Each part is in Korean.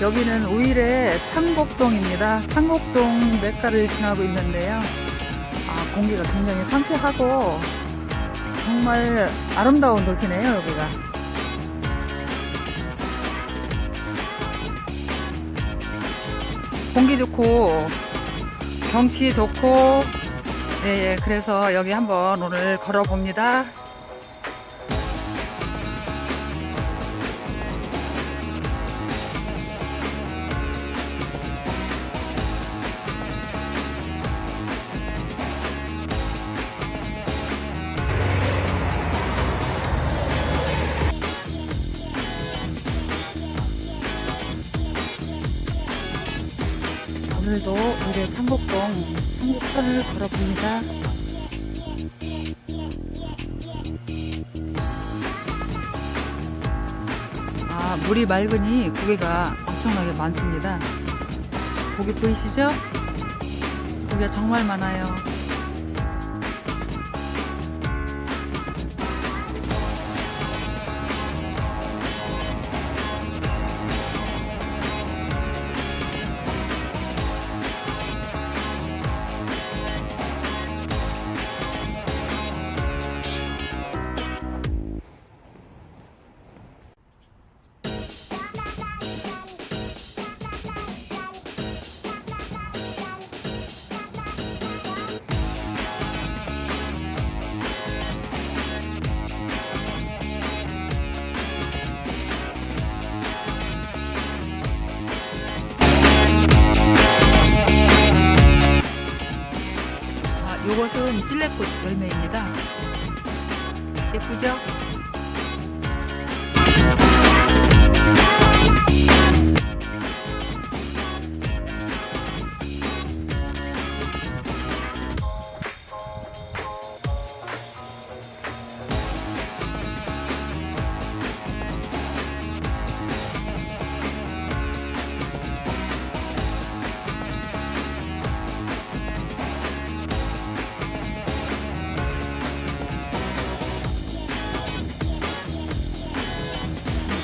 여기는 우일의 창곡동입니다. 창곡동 맥가를 지나고 있는데요. 아, 공기가 굉장히 상쾌하고 정말 아름다운 도시네요, 여기가. 공기 좋고 경치 좋고 예, 예, 그래서 여기 한번 오늘 걸어봅니다. 오늘도 우리 창곡동 창곡선을 걸어봅니다. 아, 물이 맑으니 고개가 엄청나게 많습니다. 고기 보이시죠? 고기가 정말 많아요. 찔레꽃 열매입니다. 예쁘죠?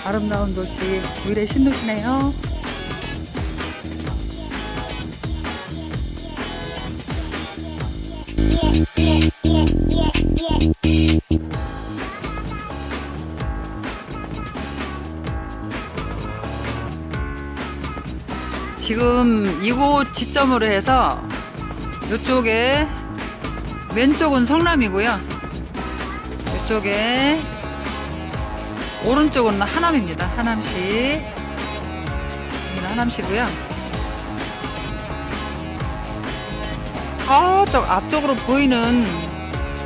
아름다운 도시 우일의 신도시네요. 지금 이곳 지점으로 해서 이쪽에 왼쪽은 성남이고요. 이쪽에 오른쪽은 하남입니다. 하남시. 여기는 하남시고요. 저쪽 앞쪽으로 보이는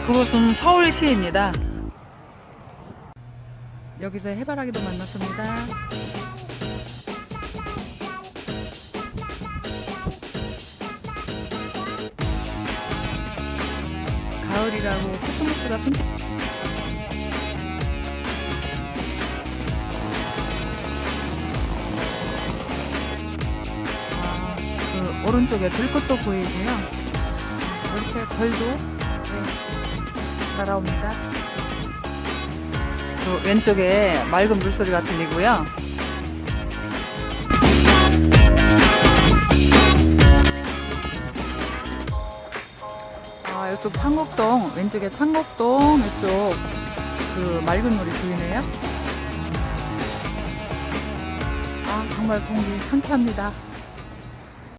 그곳은 서울시입니다. 여기서 해바라기도 만났습니다. 가을이라고 코스모스가 숨 오른쪽에 들꽃도 보이고요. 이렇게 벌도 네, 날아옵니다. 그 왼쪽에 맑은 물소리가 들리고요. 아, 이쪽 창곡동, 왼쪽에 창곡동, 이쪽 그 맑은 물이 보이네요. 아, 정말 공기 상쾌합니다.